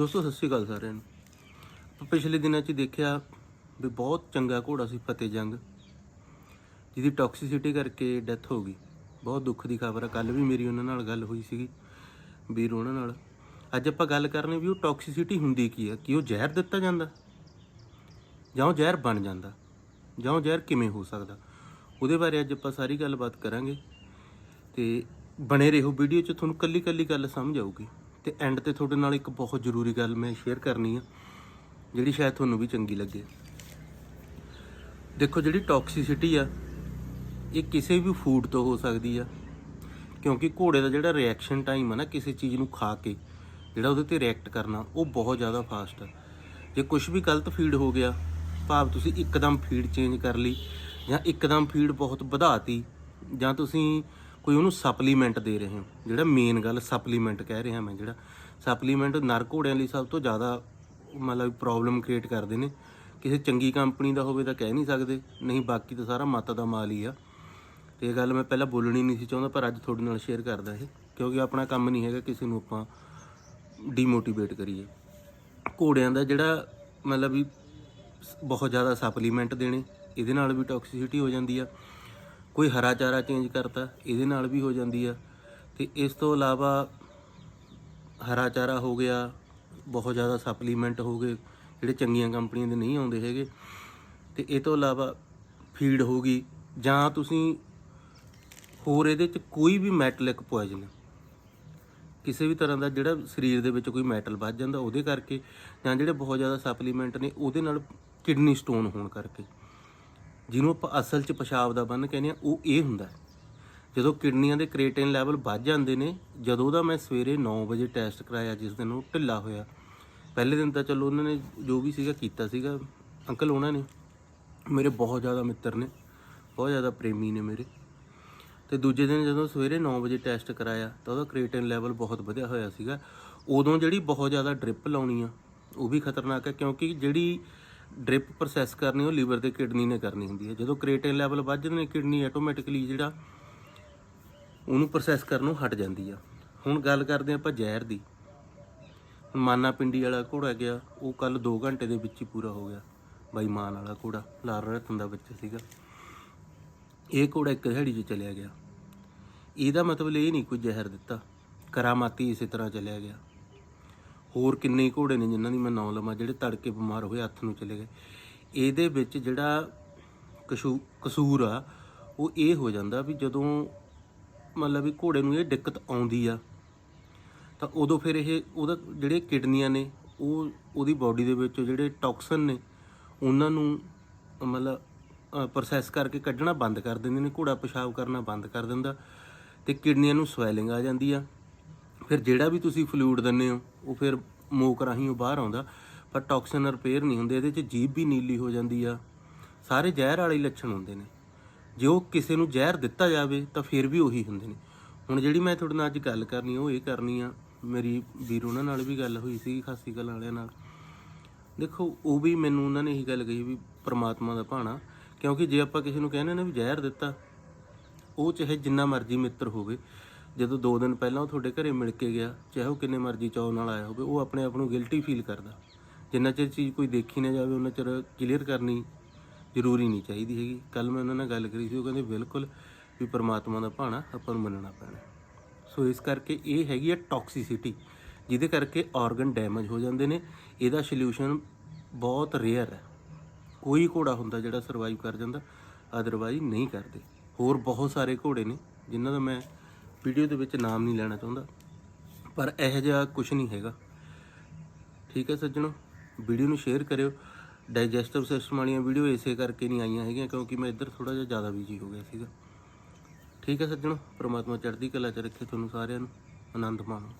ਦੋਸਤੋ, ਸਤਿ ਸ਼੍ਰੀ ਅਕਾਲ ਸਾਰਿਆਂ ਨੂੰ। ਪਿਛਲੇ ਦਿਨਾਂ 'ਚ ਦੇਖਿਆ ਵੀ ਬਹੁਤ ਚੰਗਾ ਘੋੜਾ ਸੀ ਫਤਿਹ ਜੰਗ ਜਿਹਦੀ ਟੌਕਸਿਸਿਟੀ ਕਰਕੇ ਡੈਥ ਹੋ ਗਈ। ਬਹੁਤ ਦੁੱਖ ਦੀ ਖਬਰ ਆ। ਕੱਲ ਵੀ ਮੇਰੀ ਉਹਨਾਂ ਨਾਲ ਗੱਲ ਹੋਈ ਸੀਗੀ, ਵੀਰ ਉਹਨਾਂ ਨਾਲ। ਅੱਜ ਆਪਾਂ ਗੱਲ ਕਰਨੀ ਵੀ ਉਹ ਟੌਕਸਿਸਿਟੀ ਹੁੰਦੀ ਕੀ ਆ? ਕਿ ਉਹ ਜ਼ਹਿਰ ਦਿੱਤਾ ਜਾਂਦਾ? ਜਾਂ ਉਹ ਜ਼ਹਿਰ ਬਣ ਜਾਂਦਾ? ਜਾਂ ਉਹ ਜ਼ਹਿਰ ਕਿਵੇਂ ਹੋ ਸਕਦਾ? ਉਹਦੇ ਬਾਰੇ ਅੱਜ ਆਪਾਂ ਸਾਰੀ ਗੱਲਬਾਤ ਕਰਾਂਗੇ। ਤੇ ਬਣੇ ਰਹੋ ਵੀਡੀਓ 'ਚ, ਤੁਹਾਨੂੰ ਕੱਲੀ ਕੱਲੀ ਗੱਲ ਸਮਝ ਆਊਗੀ। ਤੇ ਐਂਡ ਤੇ ਤੁਹਾਡੇ ਨਾਲ ਇੱਕ ਬਹੁਤ ਜ਼ਰੂਰੀ ਗੱਲ ਮੈਂ ਸ਼ੇਅਰ ਕਰਨੀ ਆ, ਜਿਹੜੀ ਸ਼ਾਇਦ ਤੁਹਾਨੂੰ ਵੀ ਚੰਗੀ ਲੱਗੇ। ਦੇਖੋ, ਜਿਹੜੀ ਟੌਕਸਿਸਿਟੀ ਆ, ਇਹ ਕਿਸੇ ਵੀ ਫੂਡ ਤੋਂ ਹੋ ਸਕਦੀ ਆ, ਕਿਉਂਕਿ ਘੋੜੇ ਦਾ ਜਿਹੜਾ ਰਿਐਕਸ਼ਨ ਟਾਈਮ ਆ ਨਾ ਕਿਸੇ ਚੀਜ਼ ਨੂੰ ਖਾ ਕੇ, ਜਿਹੜਾ ਉਹਦੇ ਤੇ ਰਿਐਕਟ ਕਰਨਾ, ਉਹ ਬਹੁਤ ਜ਼ਿਆਦਾ ਫਾਸਟ ਆ। ਜੇ ਕੁਝ ਵੀ ਗਲਤ ਫੀਡ ਹੋ ਗਿਆ, ਭਾਵ ਤੁਸੀਂ ਇੱਕਦਮ ਫੀਡ ਚੇਂਜ ਕਰ ਲਈ ਜਾਂ ਇੱਕਦਮ ਫੀਡ ਬਹੁਤ ਵਧਾਤੀ, ਜਾਂ ਤੁਸੀਂ ਕੋਈ ਉਹਨੂੰ ਸਪਲੀਮੈਂਟ ਦੇ ਰਹੇ ਹੋ। ਜਿਹੜਾ ਮੇਨ ਗੱਲ ਸਪਲੀਮੈਂਟ ਕਹਿ ਰਿਹਾ ਮੈਂ, ਜਿਹੜਾ ਸਪਲੀਮੈਂਟ ਨਰ ਘੋੜਿਆਂ ਲਈ ਸਭ ਤੋਂ ਜ਼ਿਆਦਾ ਮਤਲਬ ਪ੍ਰੋਬਲਮ ਕ੍ਰੀਏਟ ਕਰਦੇ ਨੇ। ਕਿਸੇ ਚੰਗੀ ਕੰਪਨੀ ਦਾ ਹੋਵੇ ਤਾਂ ਕਹਿ ਨਹੀਂ ਸਕਦੇ। ਨਹੀਂ, ਬਾਕੀ ਤਾਂ ਸਾਰਾ ਮੱਤ ਦਾ ਮਾਲ ਹੀ ਆ। ਤੇ ਇਹ ਗੱਲ ਮੈਂ ਪਹਿਲਾਂ ਬੋਲਣੀ ਨਹੀਂ ਸੀ ਚਾਹੁੰਦਾ, ਪਰ ਅੱਜ ਤੁਹਾਡੇ ਨਾਲ ਸ਼ੇਅਰ ਕਰਦਾ ਇਹ। ਕਿਉਂਕਿ ਆਪਣਾ ਕੰਮ ਨਹੀਂ ਹੈਗਾ ਕਿਸੇ ਨੂੰ ਆਪਾਂ ਡੀਮੋਟੀਵੇਟ ਕਰੀਏ। ਘੋੜਿਆਂ ਦਾ ਜਿਹੜਾ ਮਤਲਬ ਵੀ ਬਹੁਤ ਜ਼ਿਆਦਾ ਸਪਲੀਮੈਂਟ ਦੇਣੇ, ਇਹਦੇ ਨਾਲ ਵੀ ਟੌਕਸਿਸਿਟੀ ਹੋ ਜਾਂਦੀ ਆ। ਕੋਈ ਹਰਾ ਚਾਰਾ ਚੇਂਜ ਕਰਤਾ, ਇਹਦੇ ਨਾਲ ਵੀ ਹੋ ਜਾਂਦੀ ਆ। ਤੇ ਇਸ ਤੋਂ ਇਲਾਵਾ ਹਰਾ ਚਾਰਾ ਹੋ ਗਿਆ, ਬਹੁਤ ਜ਼ਿਆਦਾ ਸਪਲੀਮੈਂਟ ਹੋ ਗਏ, ਜਿਹੜੇ ਚੰਗੀਆਂ ਕੰਪਨੀਆਂ ਦੇ ਨਹੀਂ ਆਉਂਦੇ ਹੈਗੇ। ਤੇ ਇਹ ਤੋਂ ਇਲਾਵਾ ਫੀਡ ਹੋ ਗਈ, ਜਾਂ ਤੁਸੀਂ ਹੋਰ ਇਹਦੇ ਚ ਕੋਈ ਵੀ ਮੈਟਲਿਕ ਪੋਇਜ਼ਨ ਕਿਸੇ ਵੀ ਤਰ੍ਹਾਂ ਦਾ ਜਿਹੜਾ ਸਰੀਰ ਦੇ ਵਿੱਚ ਕੋਈ ਮੈਟਲ ਵੱਜ ਜਾਂਦਾ, ਉਹਦੇ ਕਰਕੇ, ਜਾਂ ਜਿਹੜੇ ਬਹੁਤ ਜ਼ਿਆਦਾ ਸਪਲੀਮੈਂਟ ਨੇ, ਉਹਦੇ ਨਾਲ ਕਿਡਨੀ ਸਟੋਨ ਹੋਣ ਕਰਕੇ। ਜਿਹਨੂੰ ਆਪਾਂ ਅਸਲ 'ਚ ਪਿਸ਼ਾਬ ਦਾ ਬੰਨ ਕਹਿੰਦੇ ਆ ਉਹ ਇਹ ਹੁੰਦਾ ਜਦੋਂ ਕਿਡਨੀਆਂ ਦੇ ਕ੍ਰੀਏਟਿਨ ਲੈਵਲ ਵੱਧ ਜਾਂਦੇ ਨੇ, ਜਦੋਂ ਦਾ ਮੈਂ ਸਵੇਰੇ 9 ਵਜੇ ਟੈਸਟ ਕਰਾਇਆ, ਜਿਸ ਦਿਨ ਉਹ ਢਿੱਲਾ ਹੋਇਆ, ਪਹਿਲੇ ਦਿਨ ਤਾਂ ਚਲੋ ਉਹਨਾਂ ਨੇ ਜੋ ਵੀ ਸੀਗਾ ਕੀਤਾ ਸੀਗਾ, ਅੰਕਲ ਉਹਨਾਂ ਨੇ, ਮੇਰੇ ਬਹੁਤ ਜ਼ਿਆਦਾ ਮਿੱਤਰ ਨੇ, ਬਹੁਤ ਜ਼ਿਆਦਾ ਪ੍ਰੇਮੀ ਨੇ ਮੇਰੇ। ਤੇ ਦੂਜੇ ਦਿਨ ਜਦੋਂ ਸਵੇਰੇ 9 ਵਜੇ ਟੈਸਟ ਕਰਾਇਆ, ਤਾਂ ਉਹਦਾ ਕ੍ਰੀਏਟਿਨ ਲੈਵਲ ਬਹੁਤ ਵਧਿਆ ਹੋਇਆ ਸੀਗਾ। ਉਦੋਂ ਜਿਹੜੀ ਬਹੁਤ ਜ਼ਿਆਦਾ ਡ੍ਰਿਪ ਲਾਉਣੀ ਆ, ਉਹ ਵੀ ਖਤਰਨਾਕ ਹੈ, ਕਿਉਂਕਿ ਜਿਹੜੀ ਡ੍ਰਿਪ ਪ੍ਰੋਸੈਸ ਕਰਨੀ, ਉਹ ਲੀਵਰ ਤੇ ਕਿਡਨੀ ਨੇ ਕਰਨੀ ਹੁੰਦੀ ਹੈ। ਜਦੋਂ ਕ੍ਰੀਏਟਿਨ ਲੈਵਲ ਵੱਧ ਜਾਂਦੇ ਨੇ, ਕਿਡਨੀ ਆਟੋਮੈਟਿਕਲੀ ਜਿਹੜਾ ਉਹਨੂੰ ਪ੍ਰੋਸੈਸ ਕਰਨੋਂ ਹਟ ਜਾਂਦੀ ਆ। ਹੁਣ ਗੱਲ ਕਰਦੇ ਆਪਾਂ ਜ਼ਹਿਰ ਦੀ। ਮਾਨਾ ਪਿੰਡੀ ਵਾਲਾ ਘੋੜਾ ਗਿਆ, ਉਹ ਕੱਲ 2 ਘੰਟੇ ਦੇ ਵਿੱਚ ਹੀ ਪੂਰਾ ਹੋ ਗਿਆ। ਬਾਈ ਮਾਨ ਵਾਲਾ ਘੋੜਾ, ਲਾਲ ਰਤਨ ਦਾ ਬੱਚਾ ਸੀਗਾ। ਇਹ ਘੋੜਾ ਇੱਕ ਦਿਹਾੜੀ 'ਚ ਚਲਿਆ ਗਿਆ। ਇਹਦਾ ਮਤਲਬ ਇਹ ਨਹੀਂ ਕੋਈ ਜ਼ਹਿਰ ਦਿੱਤਾ। ਕਰਾਮਾਤੀ ਇਸੇ ਤਰ੍ਹਾਂ ਚਲਿਆ ਗਿਆ। ਹੋਰ ਕਿੰਨੇ ਹੀ ਘੋੜੇ ਨੇ ਜਿਨ੍ਹਾਂ ਦੀ ਮੈਂ ਨਾਂ ਲਵਾਂ, ਜਿਹੜੇ ਤੜਕੇ ਬਿਮਾਰ ਹੋਏ, ਹੱਥ ਨੂੰ ਚਲੇ ਗਏ। ਇਹਦੇ ਵਿੱਚ ਜਿਹੜਾ ਕਸ਼ੂ, ਕਸੂਰ ਆ, ਉਹ ਇਹ ਹੋ ਜਾਂਦਾ ਵੀ ਜਦੋਂ ਮਤਲਬ ਵੀ ਘੋੜੇ ਨੂੰ ਇਹ ਦਿੱਕਤ ਆਉਂਦੀ ਆ, ਤਾਂ ਉਦੋਂ ਫਿਰ ਇਹ ਉਹਦਾ ਜਿਹੜੇ ਕਿਡਨੀਆਂ ਨੇ, ਉਹ ਉਹਦੀ ਬਾਡੀ ਦੇ ਵਿੱਚ ਜਿਹੜੇ ਟੌਕਸਨ ਨੇ, ਉਹਨਾਂ ਨੂੰ ਮਤਲਬ ਪ੍ਰੋਸੈਸ ਕਰਕੇ ਕੱਢਣਾ ਬੰਦ ਕਰ ਦਿੰਦੇ ਨੇ, ਘੋੜਾ ਪਿਸ਼ਾਬ ਕਰਨਾ ਬੰਦ ਕਰ ਦਿੰਦਾ ਤੇ ਕਿਡਨੀਆਂ ਨੂੰ ਸਵੈਲਿੰਗ ਆ ਜਾਂਦੀ ਆ। ਫਿਰ ਜਿਹੜਾ ਵੀ ਤੁਸੀਂ ਫਲੂਇਡ ਦਿੰਦੇ ਹੋ, ਉਹ ਫਿਰ ਮੂਕ ਰਾਹੀਂ ਉਹ ਬਾਹਰ ਆਉਂਦਾ, ਪਰ ਟੌਕਸਿਨ ਰਿਪੇਅਰ ਨਹੀਂ ਹੁੰਦੇ, ਇਹਦੇ 'ਚ ਜੀਭ ਵੀ ਨੀਲੀ ਹੋ ਜਾਂਦੀ ਆ। ਸਾਰੇ ਜ਼ਹਿਰ ਵਾਲੇ ਲੱਛਣ ਹੁੰਦੇ ਨੇ। ਜੇ ਉਹ ਕਿਸੇ ਨੂੰ ਜ਼ਹਿਰ ਦਿੱਤਾ ਜਾਵੇ, ਤਾਂ ਫਿਰ ਵੀ ਉਹੀ ਹੁੰਦੇ ਨੇ। ਹੁਣ ਜਿਹੜੀ ਮੈਂ ਤੁਹਾਡੇ ਨਾਲ ਅੱਜ ਗੱਲ ਕਰਨੀ ਉਹ ਇਹ ਕਰਨੀ ਆ, ਮੇਰੀ ਵੀਰ ਉਹਨਾਂ ਨਾਲ ਵੀ ਗੱਲ ਹੋਈ ਸੀ ਖਾਸੀ ਗੱਲ ਵਾਲਿਆਂ ਨਾਲ। ਦੇਖੋ, ਉਹ ਵੀ ਮੈਨੂੰ ਉਹਨਾਂ ਨੇ ਇਹੀ ਗੱਲ ਕਹੀ ਵੀ ਪ੍ਰਮਾਤਮਾ ਦਾ ਭਾਣਾ, ਕਿਉਂਕਿ ਜੇ ਆਪਾਂ ਕਿਸੇ ਨੂੰ ਕਹਿੰਦੇ ਨੇ ਵੀ ਜ਼ਹਿਰ ਦਿੱਤਾ, ਉਹ ਚਾਹੇ ਜਿੰਨਾ ਮਰਜ਼ੀ ਮਿੱਤਰ ਹੋਵੇ ਜਦੋਂ 2 ਦਿਨ ਪਹਿਲਾਂ ਉਹ ਤੁਹਾਡੇ ਘਰੇ ਮਿਲ ਕੇ ਗਿਆ, ਚਾਹੇ ਉਹ ਕਿੰਨੇ ਮਰਜ਼ੀ ਚਾਅ ਨਾਲ ਆਇਆ ਹੋਵੇ, ਉਹ ਆਪਣੇ ਆਪ ਨੂੰ ਗਿਲਟੀ ਫੀਲ ਕਰਦਾ। ਜਿੰਨਾ ਚਿਰ ਚੀਜ਼ ਕੋਈ ਦੇਖੀ ਨਾ ਜਾਵੇ, ਉਹਨਾਂ ਚਿਰ ਕਲੀਅਰ ਕਰਨੀ ਜ਼ਰੂਰੀ ਨਹੀਂ ਚਾਹੀਦੀ ਹੈਗੀ। ਕੱਲ ਮੈਂ ਉਹਨਾਂ ਨਾਲ ਗੱਲ ਕਰੀ ਸੀ, ਉਹ ਕਹਿੰਦੇ ਬਿਲਕੁਲ ਵੀ ਪਰਮਾਤਮਾ ਦਾ ਭਾਣਾ ਆਪਾਂ ਨੂੰ ਮੰਨਣਾ ਪੈਣਾ। ਸੋ ਇਸ ਕਰਕੇ ਇਹ ਹੈਗੀ ਹੈ ਟੌਕਸਿਸਿਟੀ ਜਿਹਦੇ ਕਰਕੇ ਆਰਗਨ ਡੈਮੇਜ ਹੋ ਜਾਂਦੇ ਨੇ। ਇਹਦਾ ਸੋਲੂਸ਼ਨ ਬਹੁਤ ਰੇਅਰ ਹੈ। ਕੋਈ ਘੋੜਾ ਹੁੰਦਾ ਜਿਹੜਾ ਸਰਵਾਈਵ ਕਰ ਜਾਂਦਾ ਅਦਰਵਾਈਜ਼ ਨਹੀਂ ਕਰਦੇ। ਹੋਰ ਬਹੁਤ ਸਾਰੇ ਘੋੜੇ ਨੇ, ਜਿਨ੍ਹਾਂ ਦਾ ਮੈਂ ਵੀਡੀਓ ਦੇ ਵਿੱਚ ਨਾਮ ਨਹੀਂ ਲੈਣਾ ਚਾਹੁੰਦਾ, ਪਰ ਇਹੋ ਜਿਹਾ ਕੁਝ ਨਹੀਂ ਹੈਗਾ। ਠੀਕ ਹੈ ਸੱਜਣੋ, ਵੀਡੀਓ ਨੂੰ ਸ਼ੇਅਰ ਕਰਿਓ। ਡਾਈਜੈਸਟਿਵ ਸਿਸਟਮ ਵਾਲੀਆਂ ਵੀਡੀਓ ਇਸੇ ਕਰਕੇ ਨਹੀਂ ਆਈਆਂ ਹੈਗੀਆਂ, ਕਿਉਂਕਿ ਮੈਂ ਇੱਧਰ ਥੋੜਾ ਜਿਹਾ ਜ਼ਿਆਦਾ ਬਿਜ਼ੀ ਹੋ ਗਿਆ ਸੀਗਾ। ਠੀਕ ਹੈ ਸੱਜਣੋ, ਪ੍ਰਮਾਤਮਾ ਚੜ੍ਹਦੀ ਕਲਾ ਚ ਰੱਖੇ ਤੁਹਾਨੂੰ ਸਾਰਿਆਂ ਨੂੰ। ਆਨੰਦ ਮਾਣੋ।